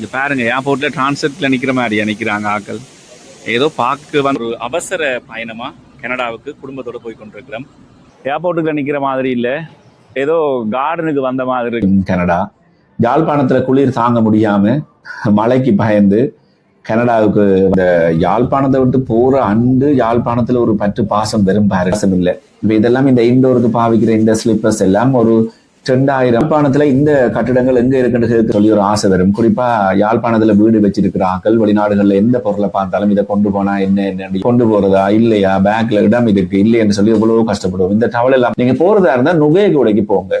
இங்கே பாருங்க ஏர்போர்ட்ல டிரான்சிட்ல நிற்கிற மாதிரியா நிற்கிறாங்க ஆட்கள் ஏதோ பார்க்க வந்து ஒரு அவசர பயணமா கனடாவுக்கு குடும்பத்தோட போய் கொண்டிருக்கிறோம். ஏர்போர்ட்டுக்குள்ள நிற்கிற மாதிரி இல்லை. ஏதோ கார்டனுக்கு வந்த மாதிரி இருக்கு. கனடா. யாழ்ப்பாணத்துல குளிர் தாங்க முடியாம மழைக்கு பயந்து கனடாவுக்கு இந்த யாழ்ப்பாணத்தை விட்டு போற அண்டு யாழ்ப்பாணத்துல ஒரு பற்று பாசம் வெறும் பாரசம் இல்லை. இப்ப இதெல்லாம் இந்த இண்டோருக்கு பாவிக்கிற இந்த ஸ்லிப்பர்ஸ் எல்லாம் ஒரு ரெண்டாயிரம். யாழ்ப்பாணத்துல இந்த கட்டிடங்கள் எங்க இருக்குன்னு சொல்லி ஒரு ஆசை வரும். குறிப்பா யாழ்ப்பாணத்துல வீடு வச்சிருக்கிற ஆக்கள் வெளிநாடுகள்ல எந்த பொருளை பார்த்தாலும் இதை கொண்டு போனா என்ன என்ன கொண்டு போறதா இல்லையா? பேக்ல இடம் இருக்கு இல்லைன்னு சொல்லி எவ்வளவோ கஷ்டப்படுவோம். இந்த டவல் எல்லாம் நீங்க போறதா இருந்தா நுகையகுடைக்கு போங்க.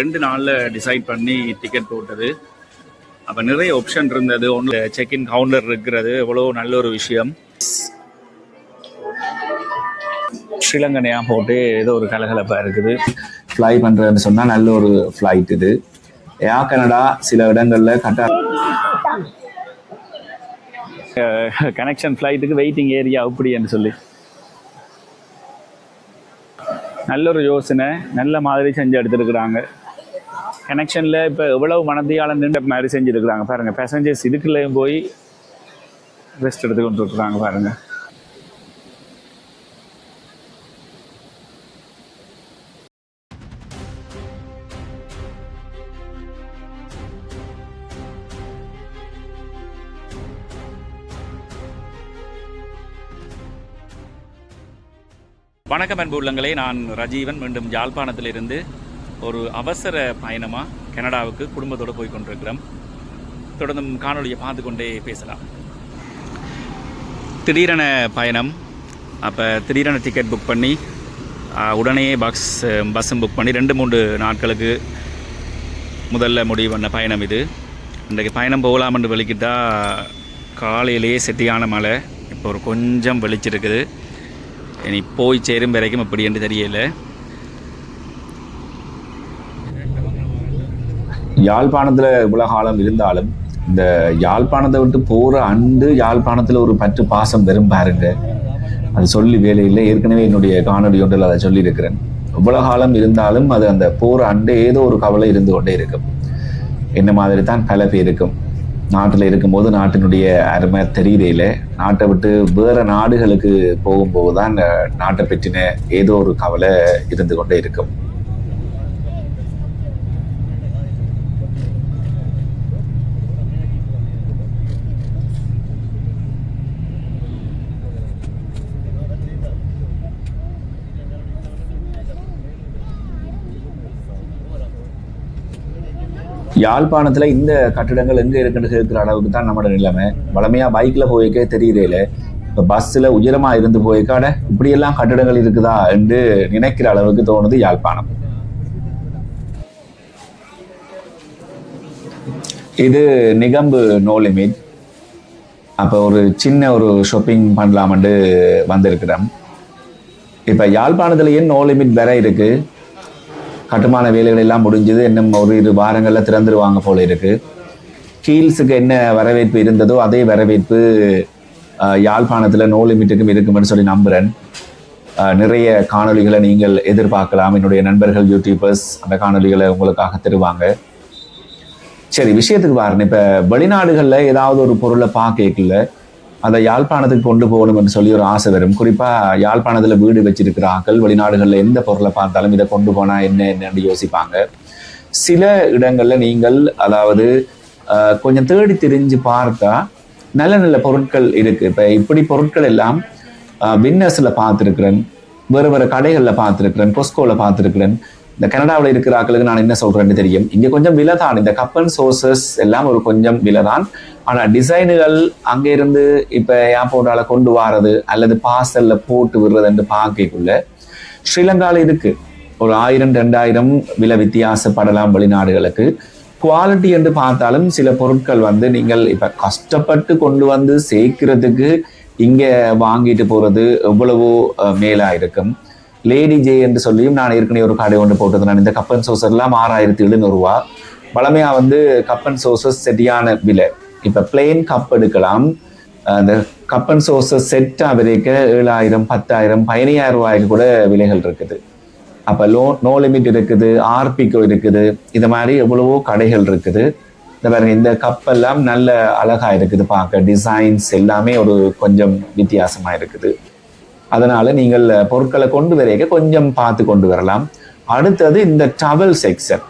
ரெண்டு நாள்ல டிசைட் பண்ணி டிக்கெட் போட்டது. அப்ப நிறைய ஆப்ஷன் இருந்தது. ஒன்று செக்இன் கவுண்டர் இருக்கிறது. எவ்வளோ நல்ல ஒரு விஷயம். ஸ்ரீலங்கனையா போட்டு ஏதோ ஒரு கலகலப்பா இருக்குது. ஃப்ளை பண்றதுன்னு சொன்னா நல்ல ஒரு ஃப்ளைட் இது. ஏர் கனடா சில இடங்கள்ல கட்ட கனெக்ஷன் ஃப்ளைட்டுக்கு வெயிட்டிங் ஏரியா அப்படின்னு சொல்லி. நல்ல ஒரு யோசனை நல்ல மாதிரி செஞ்சு எடுத்துருக்குறாங்க. கனெக்ஷனில் இப்போ எவ்வளவு மனதியால் நின்ற மாதிரி செஞ்சுருக்குறாங்க பாருங்கள் பேசஞ்சர்ஸ் இதுக்குள்ளேயும் போய் ரெஸ்ட் எடுத்து இருக்கிறாங்க பாருங்கள் வணக்கம் அன்பு உள்ளங்களே. நான் ரஜீவன். மீண்டும் யாழ்ப்பாணத்திலிருந்து ஒரு அவசர பயணமாக கனடாவுக்கு குடும்பத்தோடு போய் கொண்டிருக்கிறோம். தொடர்ந்தும் காணொளியை பார்த்து கொண்டே பேசலாம். திடீரென பயணம். அப்போ திடீரென டிக்கெட் புக் பண்ணி உடனே பஸ் பஸ்ஸும் புக் பண்ணி ரெண்டு மூன்று நாட்களுக்கு முதல்ல முடிவு பண்ண பயணம் இது. இன்றைக்கு பயணம் போகலாம்னு வெளிக்கிட்டால் காலையிலேயே செட்டியான மழை இப்போ ஒரு கொஞ்சம் வெளிச்சிருக்குது. இனி போய் சேரும் வரைக்கும் எப்படி என்று தெரியல. யாழ்ப்பாணத்தில் உலகாலம் காலம் இருந்தாலும் இந்த யாழ்ப்பாணத்தை விட்டு போகிற அண்டு யாழ்ப்பாணத்தில் ஒரு பற்று பாசம் வெறும் பாருங்க. அது சொல்லி வேலையில்லை ஏற்கனவே என்னுடைய காணொலி ஒன்றில் அதை சொல்லியிருக்கிறேன். இவ்வளோ காலம் இருந்தாலும் அது அந்த போகிற அன்று ஏதோ ஒரு கவலை இருந்து கொண்டே இருக்கும். என்ன மாதிரி தான் பல பேருக்கும். நாட்டில் இருக்கும்போது நாட்டினுடைய அருமை தெரியல நாட்டை விட்டு வேற நாடுகளுக்கு போகும்போது தான் அந்த நாட்டை பற்றின ஏதோ ஒரு கவலை இருந்து கொண்டே இருக்கும். யாழ்ப்பாணத்தில் இந்த கட்டிடங்கள் எங்கே இருக்குன்னு கேட்கிற அளவுக்கு தான் நம்மளோட நிலைமை. வளமையாக பைக்கில் போய்க்கே தெரியல இப்போ பஸ்ஸில் உயரமாக இருந்து போய்க்காட இப்படியெல்லாம் கட்டிடங்கள் இருக்குதா என்று நினைக்கிற அளவுக்கு தோணுது யாழ்ப்பாணம். இது நிகம்பு நோ லிமிட் அப்போ ஒரு சின்ன ஒரு ஷாப்பிங் பண்ணலாம்னு வந்திருக்கிறோம். இப்போ யாழ்ப்பாணத்துலேயே ஏன் நோ லிமிட் வேற இருக்குது கட்டுமான வேலைகள் எல்லாம் முடிஞ்சது. இன்னும் ஒரு இரு வாரங்களில் திறந்துருவாங்க போல இருக்கு. கீல்ஸுக்கு என்ன வரவேற்பு இருந்ததோ அதே வரவேற்பு யாழ்ப்பாணத்தில் நோ லிமிட்டுக்கும் இருக்கும்னு சொல்லி நம்புகிறேன் நிறைய காணொளிகளை நீங்கள் எதிர்பார்க்கலாம். என்னுடைய நண்பர்கள் யூடியூபர்ஸ் அந்த காணொளிகளை உங்களுக்காக தருவாங்க. சரி விஷயத்துக்கு பாருங்க இப்போ வெளிநாடுகளில் ஏதாவது ஒரு பொருளை பார்க்கல அதை யாழ்ப்பாணத்துக்கு கொண்டு போகணும் என்று சொல்லி ஒரு ஆசை வரும். குறிப்பாக யாழ்ப்பாணத்தில் வீடு வச்சிருக்கிற ஆக்கள் வெளிநாடுகளில் எந்த பொருளை பார்த்தாலும் இதை கொண்டு போனால் என்ன என்னன்னு யோசிப்பாங்க. சில இடங்களில் நீங்கள் அதாவது கொஞ்சம் தேடி திரிஞ்சு பார்த்தா நல்ல நல்ல பொருட்கள் இருக்குது இப்போ இப்படி பொருட்கள் எல்லாம் வின்னர்ஸில் பார்த்துருக்குறேன் வேறு வேறு கடைகளில் பார்த்துருக்குறேன் கொஸ்கோவில் பார்த்துருக்குறேன். இந்த கனடாவில் இருக்கிற ஆக்களுக்கு நான் என்ன சொல்கிறேன்னு தெரியும். இங்கே கொஞ்சம் விலை தான். இந்த கப்பன் சோர்சஸ் எல்லாம் ஒரு கொஞ்சம் விலை தான் ஆனா டிசைனுகள் அங்க இருந்து இப்ப ஏர்போர்ட்டால கொண்டு வாரது அல்லது பார்சல்ல போட்டு விடுறதுன்னு பார்க்கக்குள்ள ஸ்ரீலங்கால இருக்கு. ஒரு ஆயிரம் ரெண்டாயிரம் விலை வித்தியாசப்படலாம் வெளிநாடுகளுக்கு. குவாலிட்டி என்று பார்த்தாலும் சில பொருட்கள் வந்து நீங்கள் இப்ப கஷ்டப்பட்டு கொண்டு வந்து சேர்க்கிறதுக்கு இங்க வாங்கிட்டு போறது எவ்வளவோ அஹ், மேலா இருக்கும். லேடி ஜே என்று சொல்லியும் நான் ஏற்கனவே ஒரு கடை ஒன்று போட்டது நான் இந்த கப்பன் சோசர்லாம் ஆறாயிரத்தி எழுநூறுவா பழமையாக பழமையா வந்து கப்பன் சோசஸ் செட்டியான விலை. இப்போ பிளெயின் கப் எடுக்கலாம். அந்த கப் அண்ட் சோர்ஸஸ் செட்டாக விலைக்க ஏழாயிரம் பத்தாயிரம் பதினையாயிரம் ரூபாய்க்கு கூட விலைகள் இருக்குது. அப்போ லோ நோ லிமிட் இருக்குது ஆர்பிகோ இருக்குது. இது மாதிரி எவ்வளவோ கடைகள் இருக்குது. இந்த பாருங்க இந்த கப்பெல்லாம் நல்ல அழகா இருக்குது பார்க்க. டிசைன்ஸ் எல்லாமே ஒரு கொஞ்சம் வித்தியாசமா இருக்குது. அதனால நீங்கள் பொருட்களை கொண்டு வரைக்க கொஞ்சம் பார்த்து கொண்டு வரலாம். அடுத்தது இந்த டவல் செக்ஷன்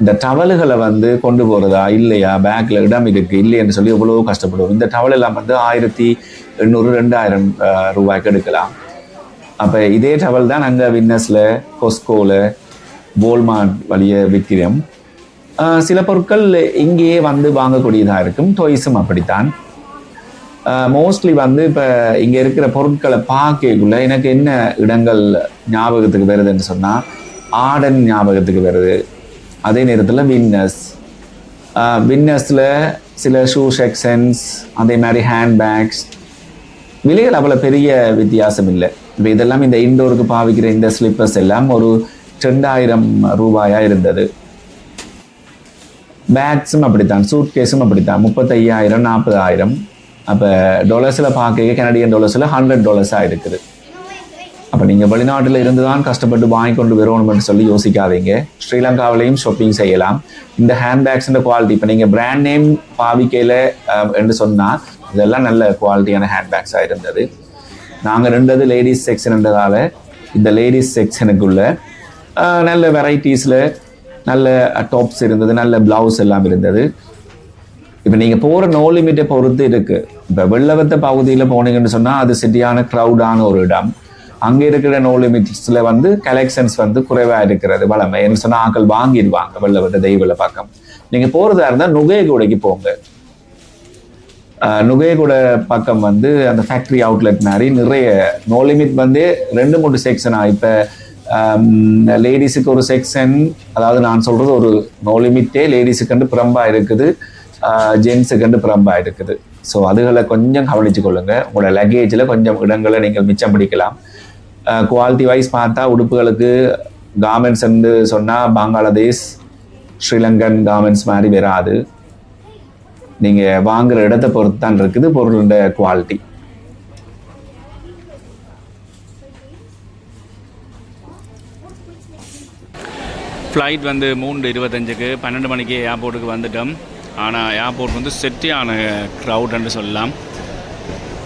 இந்த டவல்களை வந்து கொண்டு போகிறதா இல்லையா? பேக்கில் இடம் இருக்குது இல்லைன்னு சொல்லி எவ்வளவோ கஷ்டப்படுவோம். இந்த டவல் எல்லாம் வந்து ஆயிரத்தி எண்ணூறு ரெண்டாயிரம் ரூபாய்க்கு எடுக்கலாம். அப்போ இதே டவல் தான் அங்க வின்னஸில் கொஸ்கோவில் போல்மார்ட் வழிய விற்கிறோம். சில பொருட்கள் இங்கேயே வந்து வாங்கக்கூடியதாக இருக்கும். டொய்ஸும் அப்படித்தான். மோஸ்ட்லி வந்து இப்போ இங்கே இருக்கிற பொருட்களை பார்க்கக்குள்ள எனக்கு என்ன இடங்கள் ஞாபகத்துக்கு வருதுன்னு சொன்னால் ஆடன் ஞாபகத்துக்கு வருது. அதே நேரத்தில் வின்னஸ் வின்னஸில் சில ஷூ செக்ஷன்ஸ் அதே மாதிரி ஹேண்ட்பேக்ஸ் விலைகள் அவ்வளோ பெரிய வித்தியாசம் இல்லை. இப்போ இதெல்லாம் இந்த இண்டோருக்கு பாவிக்கிற இந்த ஸ்லிப்பர்ஸ் எல்லாம் ஒரு ரெண்டாயிரம் ரூபாயாக இருந்தது. பேக்ஸும் அப்படித்தான் சூட் கேஸும் அப்படித்தான். முப்பத்தையாயிரம் நாற்பதாயிரம். அப்போ டாலர்ஸில் பார்க்க கனடியன் டாலர்ஸில் ஹண்ட்ரட் டாலர்ஸாக இருக்குது. அப்போ நீங்கள் வெளிநாட்டில் இருந்து தான் கஷ்டப்பட்டு வாங்கி கொண்டு வரணும்னு சொல்லி யோசிக்காதீங்க. ஸ்ரீலங்காவிலையும் ஷாப்பிங் செய்யலாம். இந்த ஹேண்ட்பேக்ஸோட குவாலிட்டி இப்போ நீங்கள் பிராண்ட் நேம் பாவிக்கையில் என்று சொன்னால் இதெல்லாம் நல்ல குவாலிட்டியான ஹேண்ட்பேக்ஸாக இருந்தது. நாங்கள் ரெண்டது லேடிஸ் செக்ஷன்ன்றதால இந்த லேடிஸ் செக்ஷனுக்குள்ள நல்ல வெரைட்டிஸில் நல்ல டாப்ஸ் இருந்தது நல்ல ப்ளவுஸ் எல்லாம் இருந்தது. இப்போ நீங்கள் போகிற நோ லிமிட்டை பொறுத்து இருக்குது இப்போ வெள்ளவத்த பகுதியில் போனீங்கன்னு சொன்னால் அது சிட்டியான க்ரௌடான ஒரு இடம். அங்கே இருக்கிற நோ லிமிட்ஸில் வந்து கலெக்ஷன்ஸ் வந்து குறைவாக இருக்கிறது. வளமை. என்ன சொன்னால் ஆக்கள் வாங்கிடுவாங்க வெள்ளவத்த தெய்வல பக்கம் நீங்கள் போகிறதா இருந்தால் நுகையகூடைக்கு போங்க. நுகையகூட பக்கம் வந்து அந்த ஃபேக்ட்ரி அவுட்லெட் மாதிரி நிறைய நோ லிமிட் வந்து ரெண்டு மூணு செக்ஷனாக இப்போ லேடிஸுக்கு ஒரு செக்ஷன் அதாவது நான் சொல்றது ஒரு நோ லிமிட்டே லேடிஸுக்கு பிரம்பாக இருக்குது. ஜென்ஸுக்கு புறம்பா இருக்குது. ஸோ அதுகளை கொஞ்சம் கவனிச்சு கொள்ளுங்க உங்களோட லக்கேஜில் கொஞ்சம் இடங்களை நீங்கள் மிச்சம் பிடிக்கலாம். குவாலிட்டி வைஸ் பார்த்தா உடுப்புகளுக்கு கார்மெண்ட்ஸ் வந்து சொன்னால் பங்களாதேஷ் ஸ்ரீலங்கன் கார்மெண்ட்ஸ் மாதிரி வராது. நீங்கள் வாங்குற இடத்த பொறுத்து தான் இருக்குது பொருளோட குவாலிட்டி ஃப்ளைட் வந்து மூன்று இருபத்தஞ்சுக்கு பன்னெண்டு மணிக்கு ஏர்போர்ட்டுக்கு வந்துட்டோம். ஆனால் ஏர்போர்ட் வந்து செட்டியான க்ரௌட்னு சொல்லலாம்.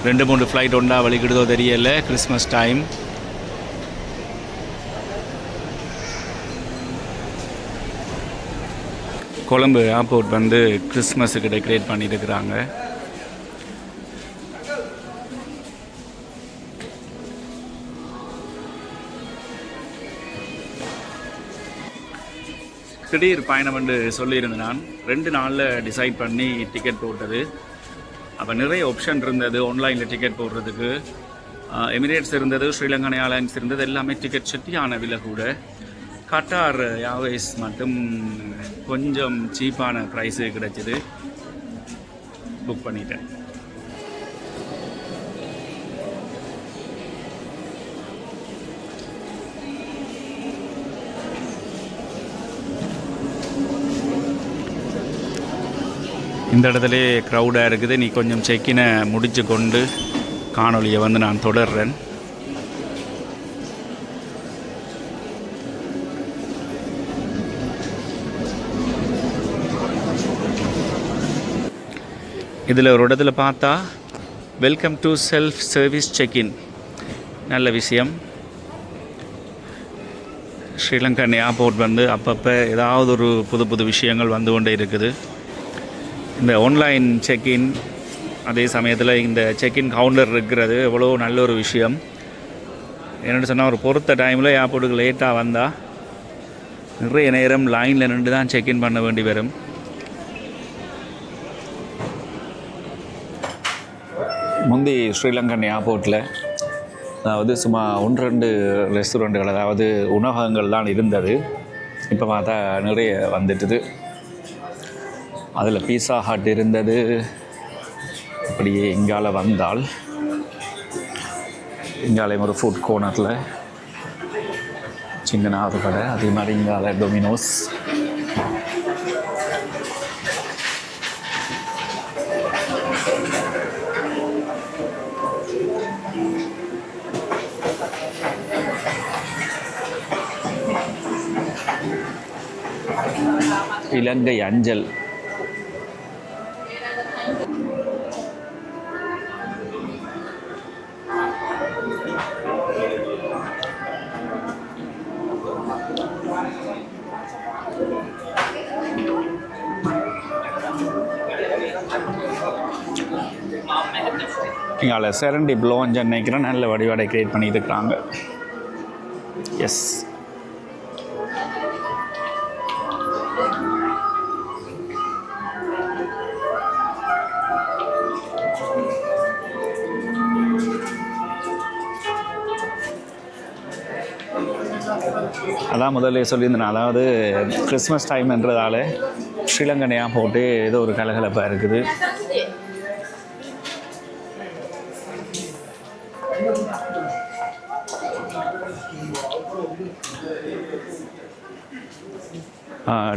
ரெண்டு மூணு ஃப்ளைட் ஒன்றா வலிக்கிடுதோ தெரியல கிறிஸ்மஸ் டைம் கொழம்பு ஏர்போர்ட் வந்து கிறிஸ்மஸுக்கு டெக்கரேட் பண்ணியிருக்கிறாங்க. திடீர் பயணம் என்று சொல்லியிருந்தேன் நான். ரெண்டு நாளில் டிசைட் பண்ணி டிக்கெட் போட்டது. அப்போ நிறைய ஆப்ஷன் இருந்தது ஆன்லைனில் டிக்கெட் போடுறதுக்கு. எமிரேட்ஸ் இருந்தது ஸ்ரீலங்கன் ஏர்லைன்ஸ் இருந்தது எல்லாமே டிக்கெட் செட்டியான விலை கூட. கட்டார் ஏர்வேஸ் மட்டும் கொஞ்சம் சீப்பான ப்ரைஸு கிடச்சிது. புக் பண்ணிட்டேன். இந்த இடத்துல க்ரௌடாக இருக்குது. நீ கொஞ்சம் செக்கினை முடித்து கொண்டு காணொளியை வந்து நான் தொடர்றேன். இதில் ஒரு இடத்துல பார்த்தா welcome to self service check in நல்ல விஷயம். ஸ்ரீலங்கன் ஏர்போர்ட் வந்து அப்பப்போ ஏதாவது ஒரு புது புது விஷயங்கள் வந்து கொண்டே இருக்குது. இந்த ஆன்லைன் செக்இன் அதே சமயத்தில் இந்த செக்இன் கவுண்டர் இருக்கிறது எவ்வளோ நல்ல ஒரு விஷயம். என்னென்னு சொன்னால் ஒரு பொறுத்த டைமில் ஏர்போர்ட்டுக்கு லேட்டாக வந்தால் நிறைய நேரம் லைனில் நின்று தான் செக்இன் பண்ண வேண்டி வரும். முந்தி ஸ்ரீலங்கன் ஏர்போர்ட்டில் அதாவது சும்மா ஒன்று ரெண்டு ரெஸ்டாரண்ட்டுகள் அதாவது உணவகங்கள் தான் இருந்தது. இப்போ பார்த்தா நிறைய வந்துட்டுது. அதில் பீஸா ஹட் இருந்தது. அப்படியே இங்கால வந்தால் இங்காலையும் ஒரு ஃபுட் கோர்னரில் சின்ன ஒரு கடை அதே மாதிரி இங்கால டொமினோஸ் இலங்கை அஞ்சல். இங்கால செரண்டி ப்ளோன்னு நினைக்கிறேன். நல்ல வடிவாடை பண்ணிட்டு இருக்கிறாங்க எஸ் அதான் முதல்ல சொல்லியிருந்தேன். அதாவது கிறிஸ்மஸ் டைம்ன்றதால ஸ்ரீலங்கனையாக போட்டு ஏதோ ஒரு கலகலப்பாக இருக்குது.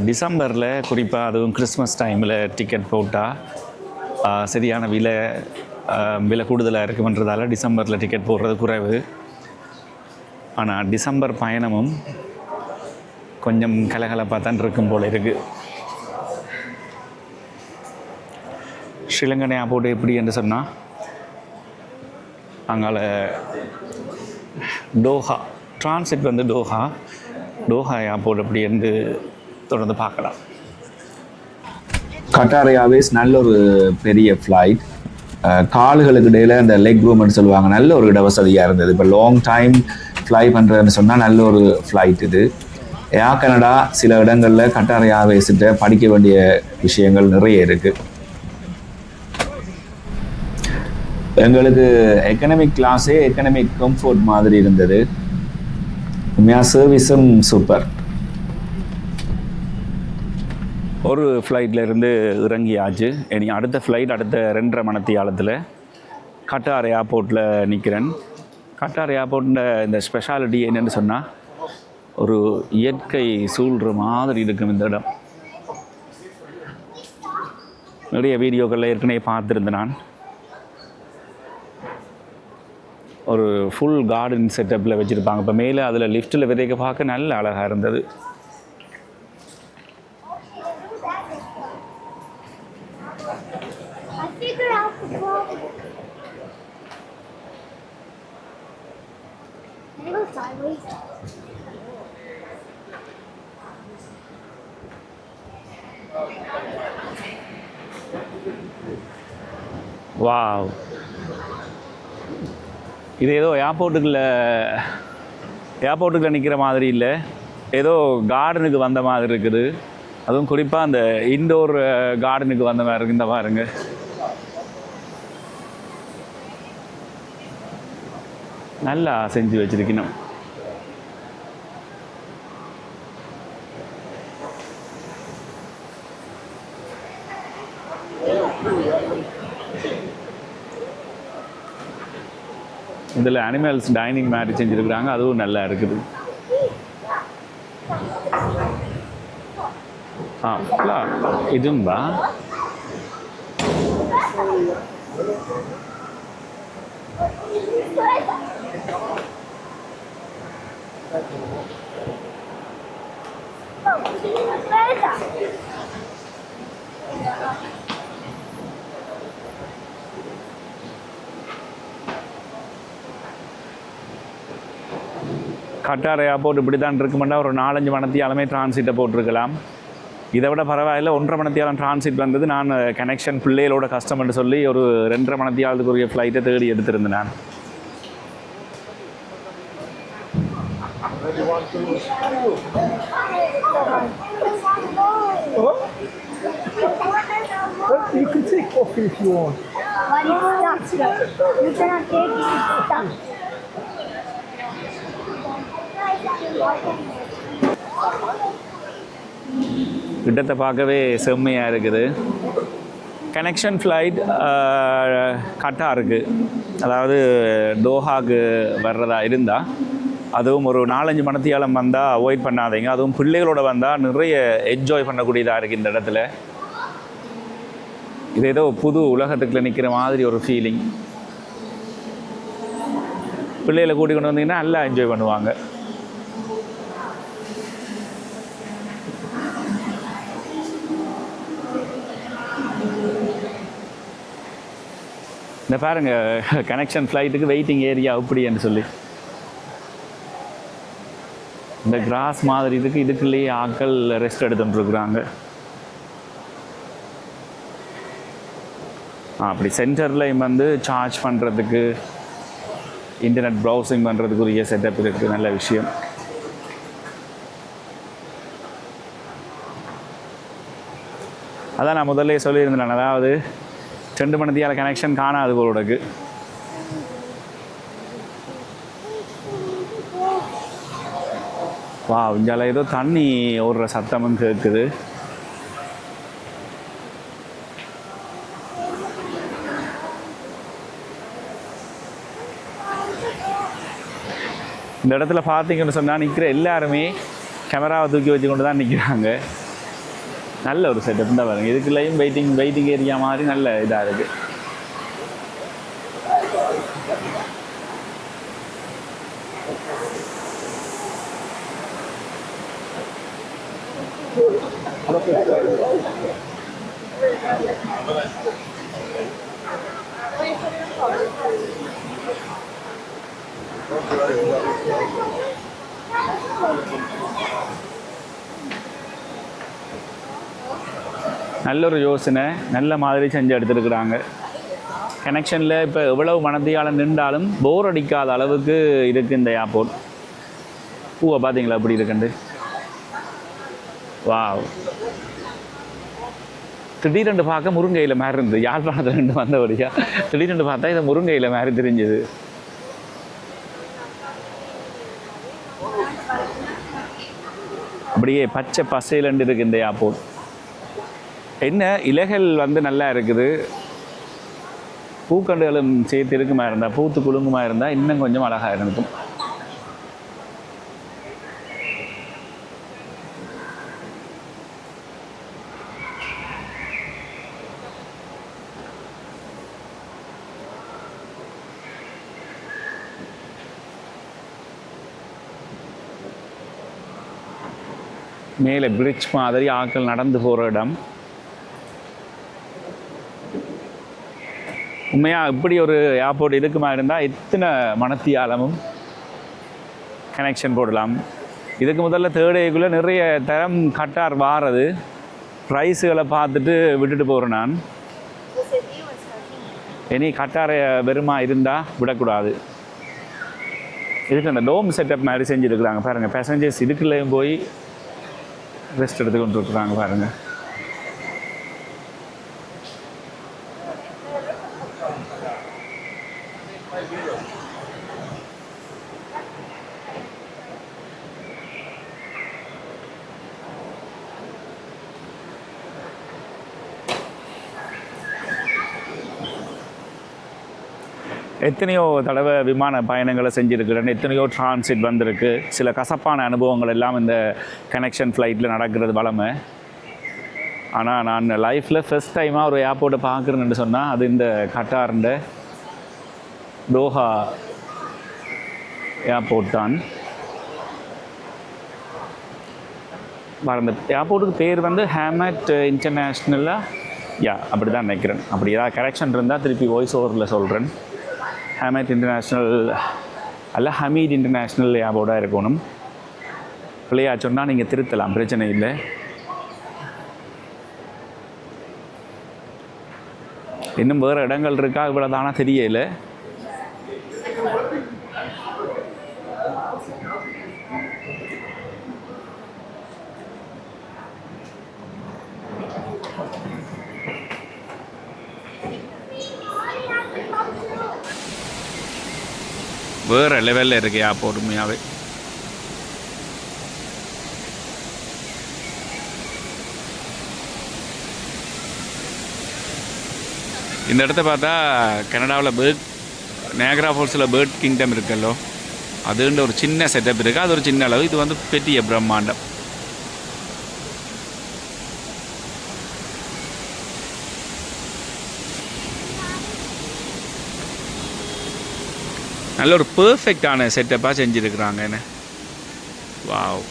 டிசம்பரில் குறிப்பாக அதுவும் கிறிஸ்மஸ் டைமில் டிக்கெட் போட்டால் சரியான விலை விலை கூடுதலாக இருக்குமன்றதால டிசம்பரில் டிக்கெட் போடுறது குறைவு. ஆனால் டிசம்பர் பயணமும் கொஞ்சம் கலகலப்பாக தான் இருக்கும் போல இருக்குது ஸ்ரீலங்கன் ஏர்போர்ட் எப்படி என்று சொன்னால் அங்கால டோஹா டிரான்சிட் வந்து டோஹா டோஹா ஏர்போர்ட் எப்படி என்று தொடர்ந்து பார்க்கலாம். கட்டார் ஏர்வேஸ் நல்ல ஒரு பெரிய ஃப்ளைட் கால்களுக்கு இடையில அந்த லெக் ரூம்னு சொல்லுவாங்க நல்ல ஒரு இட வசதியாக இருந்தது. இப்போ லாங் டைம் ஃப்ளை பண்ணுறதுன்னு சொன்னால் நல்ல ஒரு ஃப்ளைட் இது. ஏர் கனடா சில இடங்களில் கட்டாரையாக ஏர்வேஸ்கிட்ட படிக்க வேண்டிய விஷயங்கள் நிறைய இருக்குது எங்களுக்கு எக்கனமிக் கிளாஸே எக்கனமிக் கம்ஃபோர்ட் மாதிரி இருந்தது. உண்மையாக சர்வீஸும் சூப்பர் ஒரு ஃப்ளைட்டில் இருந்து இறங்கியாச்சு. இனி அடுத்த ஃப்ளைட் அடுத்த ரெண்டரை மணத்தியாலத்தில் கட்டார் ஏர்போர்ட்டில் நிற்கிறேன் கட்டார் ஏர்போர்ட்டில் இந்த ஸ்பெஷாலிட்டி என்னென்னு சொன்னால் ஒரு இயற்கை சூழ்கிற மாதிரி இருக்கும் இந்த இடம். நிறைய வீடியோக்களில் ஏற்கனவே பார்த்துருந்தேன் நான். ஒரு ஃபுல் கார்டன் செட்டப்பில் வச்சுருப்பாங்க. இப்போ மேலே அதில் லிஃப்ட்டில் விதைக்க பார்க்க நல்ல அழகாக இருந்தது. I wow. இது ஏதோ ஏர்போர்ட்டுக்குள்ள ஏர்போர்ட்டுக்குள்ள நிற்கிற மாதிரி இல்லை. ஏதோ கார்டனுக்கு வந்த மாதிரி இருக்குது. அதுவும் குறிப்பாக அந்த இன்டோர் கார்டனுக்கு வந்த மாதிரி இருக்கு இந்த பாருங்க. நல்லா செஞ்சு வச்சிருக்கணும். இதில் அனிமல்ஸ் டைனிங் மாதிரி செஞ்சுருக்குறாங்க. அதுவும் நல்லா இருக்குது. ஆ ஃபுல்லாக Thank you. கட்டார் ஏர்போர்ட் இப்படி தான் இருக்குமெண்டா ஒரு நாலஞ்சு மணத்தியாலுமே டிரான்சிட்டை போட்டிருக்கலாம் இதை விட பரவாயில்ல ஒன்றரை மணத்தியாலம் டிரான்சிட் வந்தது நான் கனெக்ஷன் பிள்ளைகளோட கஷ்டம்னு சொல்லி ஒரு ரெண்டரை மணத்தியாலத்துக்குரிய ஃப்ளைட்டை தேடி எடுத்திருந்தேன் நான் But you can take coffee if you want. But it's stuck. You cannot take it, it's stuck. கிட்டத்தை பார்க்கவே செம்மையாக இருக்குது. கனெக்ஷன் ஃப்ளைட் கட்டாக இருக்குது அதாவது டோஹாக்கு வர்றதா இருந்தால் அதுவும் ஒரு நாலஞ்சு மணத்தியாலம் வந்தால் அவாய்ட் பண்ணாதீங்க. அதுவும் பிள்ளைகளோட வந்தால் நிறைய என்ஜாய் பண்ணக்கூடியதாக இருக்குது இந்த இடத்துல. இது ஏதோ புது உலகத்துக்குள்ள நிற்கிற மாதிரி ஒரு ஃபீலிங் பிள்ளைகளை கூட்டிக்கொண்டு வந்தீங்கன்னா நல்லா என்ஜாய் பண்ணுவாங்க. இந்த பாருங்க கனெக்ஷன் ஃப்ளைட்டுக்கு வெயிட்டிங் ஏரியா அப்படின்னு சொல்லி. இந்த கிராஸ் மாதிரி இதுக்கு இதுக்குள்ளேயே ஆக்கள் ரெஸ்ட் எடுத்துட்டுருக்குறாங்க. அப்படி சென்டர்லையும் வந்து சார்ஜ் பண்ணுறதுக்கு இன்டர்நெட் ப்ரௌசிங் பண்ணுறதுக்குரிய செட்டப் இருக்குது நல்ல விஷயம். அதான் நான் முதல்ல சொல்லியிருந்தேன் அதாவது செண்டு மணித்தியால கனெக்ஷன் காணாது போலோடக்கு வா இங்கால ஏதோ தண்ணி ஓடுற சத்தமும் கேட்குது இந்த இடத்துல பார்த்தீங்கன்னு சொன்னால் நிற்கிற எல்லாருமே கேமராவை தூக்கி வச்சு கொண்டு தான் நிற்கிறாங்க நல்ல ஒரு செட்டப் தான் பாருங்க. இதுக்குள்ளேயும் வெயிட்டிங் வெயிட்டிங் ஏரியா மாதிரி நல்ல இதாக இருக்குது நல்ல ஒரு யோசனை நல்ல மாதிரி செஞ்சு எடுத்துருக்குறாங்க. கனெக்ஷனில் இப்போ எவ்வளவு மனதியால் நின்றாலும் போர் அடிக்காத அளவுக்கு இருக்குது இந்த ஏர்போர்ட் பூவை பார்த்தீங்களா எப்படி இருக்குண்டு வாவ் திடீரெண்டு பார்க்க முருங்கையில் மாதிரி இருந்தது. யாழ்ப்பாணத்தில் ரெண்டு வந்தபடியா? திடீரெண்டு பார்த்தா இதை முருங்கையில் மாதிரி தெரிஞ்சது. அப்படியே பச்சை பசையிலண்டு இருக்கு இந்த ஏர்போர்ட் என்ன இலைகள் வந்து நல்லா இருக்குது. பூக்கண்டுகளும் சேர்த்து இருக்குமா இருந்தால் பூத்து குலுங்குமா இருந்தால் இன்னும் கொஞ்சம் அழகாக இருக்கும். மேலே பிரிட்ஜ் மாதிரி ஆட்கள் நடந்து போகிற இடம். உண்மையாக இப்படி ஒரு ஏர்போர்ட் இருக்குமா இருந்தால் எத்தனை மனத்தியாலமும் கனெக்ஷன் போடலாம். இதுக்கு முதல்ல தேர்டேக்குள்ளே நிறைய தரம் கட்டார் வாரது. ப்ரைஸுகளை பார்த்துட்டு விட்டுட்டு போகிறேன் நான். இனி கட்டார வெறுமா இருந்தால் விடக்கூடாது. இதுக்கு அந்த டோம் செட்டப் மாதிரி செஞ்சுருக்குறாங்க பாருங்கள் பேசஞ்சர்ஸ் இதுக்குள்ளேயும் போய் ரெஸ்ட் எடுத்து கொண்டு இருக்கிறாங்க பாருங்கள் எத்தனையோ தடவை விமான பயணங்களை செஞ்சுருக்கிறேன். எத்தனையோ டிரான்சிட் வந்திருக்கு. சில கசப்பான அனுபவங்கள் எல்லாம் இந்த கனெக்ஷன் ஃப்ளைட்டில் நடக்கிறது வளமை. ஆனால் நான் லைஃப்பில் ஃபஸ்ட் டைமாக ஒரு ஏர்போர்ட்டை பார்க்குறேன்னு சொன்னால் அது இந்த கட்டார்ந்த டோஹா ஏர்போர்ட் தான். மறந்து ஏர்போர்ட்டுக்கு பேர் வந்து ஹேமட் இன்டர்நேஷ்னலாக யா அப்படி தான் நினைக்கிறேன். அப்படி ஏதாவது கரெக்ஷன் இருந்தால் திருப்பி வாய்ஸ் ஓவரில் சொல்கிறேன் ஹேமட் இன்டர்நேஷ்னல் அல்ல ஹமீத் இன்டர்நேஷ்னல் ஏர்போர்ட்டாக இருக்கணும். பிள்ளையா சொன்னால் நீங்கள் திருத்தலாம் பிரச்சனை இல்லை. இன்னும் வேறு இடங்கள் இருக்கா? இவ்வளோ தானா தெரியலை. வேறு லெவலில் இருக்கு பொறுமையாகவே உண்மையாகவே இந்த இடத்த பார்த்தா கனடாவில் பேர்ட் நேக்ரா ஃபால்ஸில் பேர்ட் கிங்டம் இருக்குல்லோ அதுன்ற ஒரு சின்ன செட்டப் இருக்குது அது ஒரு சின்ன அளவு. இது வந்து பெரிய பிரம்மாண்டம். நல்ல ஒரு பர்ஃபெக்டான செட்டப்பாக செஞ்சுருக்குறாங்க என்ன வாவ்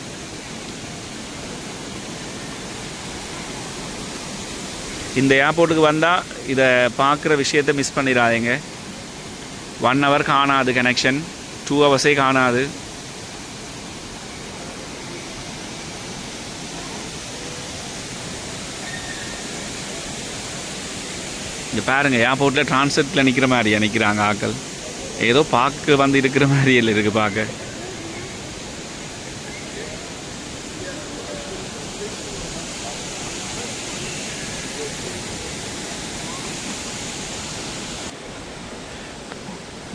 இந்த ஏர்போர்ட்டுக்கு வந்தால் இதை பார்க்குற விஷயத்தை மிஸ் பண்ணிடாதீங்க. ஒன் ஹவர் காணாது கனெக்ஷன் டூ ஹவர்ஸே காணாது. இங்கே பாருங்கள் ஏர்போர்ட்டில் டிரான்சிட்டில் நிற்கிற மாதிரி நிற்கிறாங்க ஆக்கள் ஏதோ பார்க்க வந்து இருக்கிற மாதிரியில் இருக்குது பார்க்க.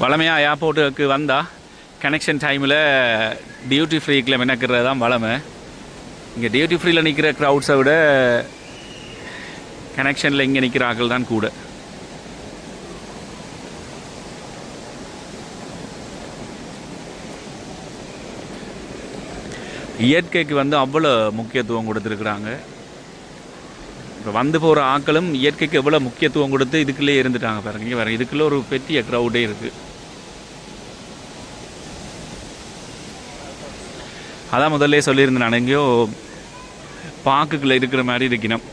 வளமையாக ஏர்போர்ட்டுக்கு வந்தால் கனெக்ஷன் டைமில் டியூட்டி ஃப்ரீக்கில் மெனக்கிறது தான் வளமை. இங்கே டியூட்டி ஃப்ரீயில் நிற்கிற க்ரௌட்ஸை விட கனெக்ஷனில் இங்கே நிற்கிற ஆக்கள் தான் கூட. இயற்கைக்கு வந்து அவ்வளோ முக்கியத்துவம் கொடுத்துருக்குறாங்க. இப்போ வந்து போகிற ஆட்களும் இயற்கைக்கு எவ்வளோ முக்கியத்துவம் கொடுத்து இதுக்குள்ளே இருந்துட்டாங்க பாருங்க. இங்கே பாருங்க இதுக்குள்ளே ஒரு பெரிய க்ரௌடே இருக்குது அதான் முதல்ல சொல்லியிருந்தேன் நான் எங்கேயோ பாக்குக்குள்ளே இருக்கிற மாதிரி இருக்கணும்.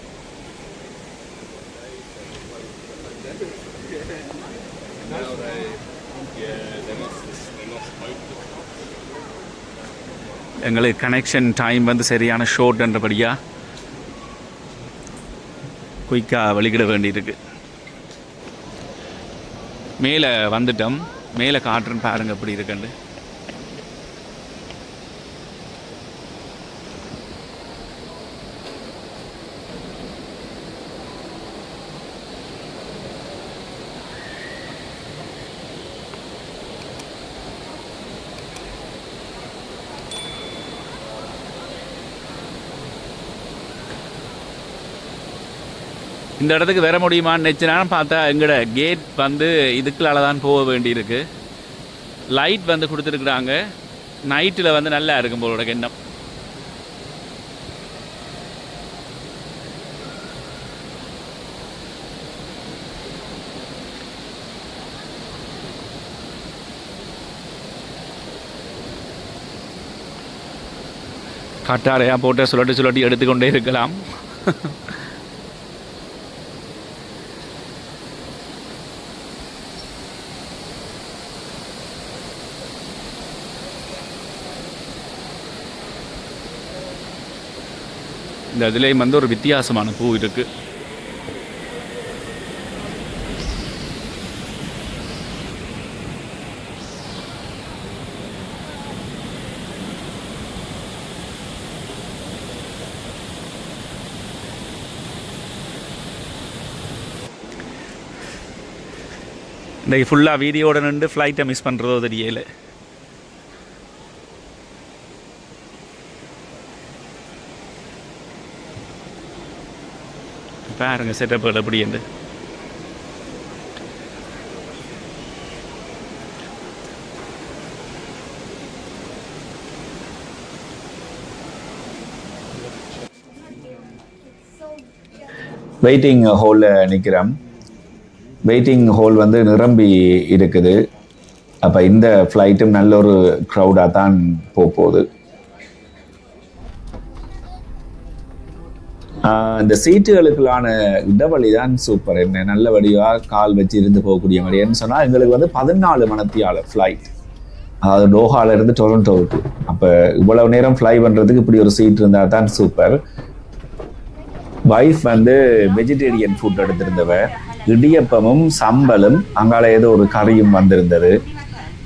எங்களுக்கு கனெக்ஷன் டைம் வந்து சரியான ஷோர்ட்ன்றபடியாக குயிக்காக வெளியிட வேண்டியிருக்கு. மேலே வந்துட்டோம். மேலே காட்டுறேன்னு பாருங்க எப்படி இருக்குன்னு. இந்த இடத்துக்கு வர முடியுமான்னு நினச்சினாலும் பார்த்தா எங்களோட கேட் வந்து இதுக்குள்ளால தான் போக வேண்டியிருக்கு. லைட் வந்து கொடுத்துருக்குறாங்க. நைட்டில் வந்து நல்லா இருக்கும் போலோட எண்ணம் கட்டாரையாக போட்டு சுழட்டி சுழட்டி எடுத்துக்கொண்டே இருக்கலாம். இந்த இதுலேயும் வந்து ஒரு வித்தியாசமான பூ இருக்கு. இன்றைக்கு ஃபுல்லாக வீடியோட நின்று ஃப்ளைட்டை மிஸ் பண்ணுறதோ தெரியலை. பாருங்க செட்டப் எப்படி என்று. வெயிட்டிங் ஹோலில் நிற்கிறோம் வெயிட்டிங் ஹோல் வந்து நிரம்பி இருக்குது. அப்போ இந்த ஃப்ளைட்டும் நல்ல ஒரு க்ரௌடாக தான் போக போகுது. இந்த சீட்டுகளுக்கான இடவழி தான் சூப்பர் என்ன நல்ல வடிவாக கால் வச்சு இருந்து போகக்கூடிய வழின்னு சொன்னால் எங்களுக்கு வந்து பதினாலு மணத்தியால ஃப்ளைட் அதாவது டோஹால இருந்து டொரண்டோவுக்கு. அப்போ இவ்வளவு நேரம் ஃப்ளை பண்ணுறதுக்கு இப்படி ஒரு சீட் இருந்தால் தான் சூப்பர் வைஃப் வந்து வெஜிடேரியன் ஃபுட் எடுத்திருந்தவ இடியப்பமும் சம்பலும் அங்கால ஏதோ ஒரு கறியும் வந்திருந்தது.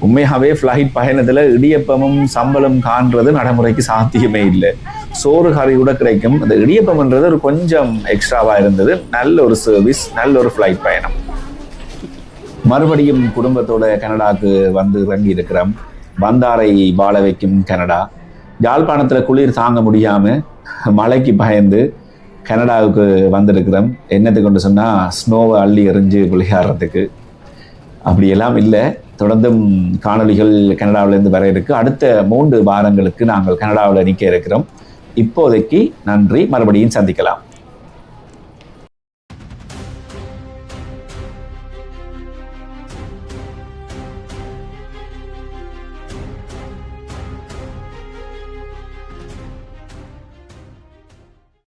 உண்மையாகவே ஃப்ளைட் பயணத்தில் இடியப்பமும் சம்பலும் காண்றது நடைமுறைக்கு சாத்தியமே இல்லை. சோறு கறி கூட கிடைக்கும். அந்த இடியப்பம்ன்றது ஒரு கொஞ்சம் எக்ஸ்ட்ராவாக இருந்தது. நல்ல ஒரு சர்வீஸ் நல்ல ஒரு ஃப்ளைட் பயணம். மறுபடியும் குடும்பத்தோட கனடாக்கு வந்து இறங்கி இருக்கிறோம். பந்தாரை வாழ வைக்கும் கனடா. யாழ்ப்பாணத்தில் குளிர் தாங்க முடியாமல் மழைக்கு பயந்து கனடாவுக்கு வந்திருக்கிறோம். என்னத்துக்கு கொண்டு சொன்னால் ஸ்னோவை அள்ளி எறிஞ்சு விளையாடுறதுக்கு அப்படியெல்லாம் இல்லை. தொடர்ந்தும் காணொளிகள் கனடாவிலேருந்து வர இருக்கு. அடுத்த மூன்று வாரங்களுக்கு நாங்கள் கனடாவில் நிற்க இருக்கிறோம். இப்போதைக்கு நன்றி. மறுபடியும் சந்திக்கலாம்.